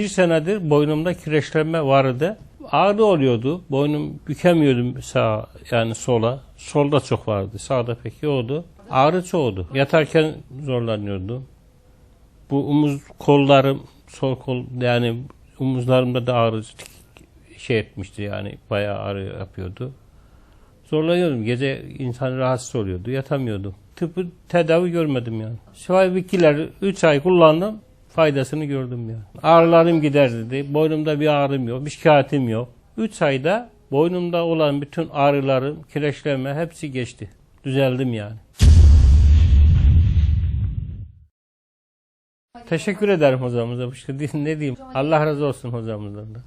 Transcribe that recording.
senedir boynumda kireçlenme vardı. Ağrı oluyordu. Boynum bükemiyordum sağa yani sola. Solda çok vardı. Sağda pek yoktu. Ağrı çoğdu. Yatarken zorlanıyordum. Bu omuz kollarım, sol kol yani omuzlarımda da ağrı şey etmişti yani bayağı ağrı yapıyordu. Zorlanıyordum. Gece insan rahatsız oluyordu. Yatamıyordum. Tıbbi tedavi görmedim yani. Şifahi bitkiler 3 ay kullandım. Faydasını gördüm yani. Ağrılarım gider dedi. Boynumda bir ağrım yok. Bir şikayetim yok. 3 ayda boynumda olan bütün ağrılarım, kireçlenme hepsi geçti. Düzeldim yani. Teşekkür ederim hocamıza. İşte ne diyeyim. Allah razı olsun hocamızdan da.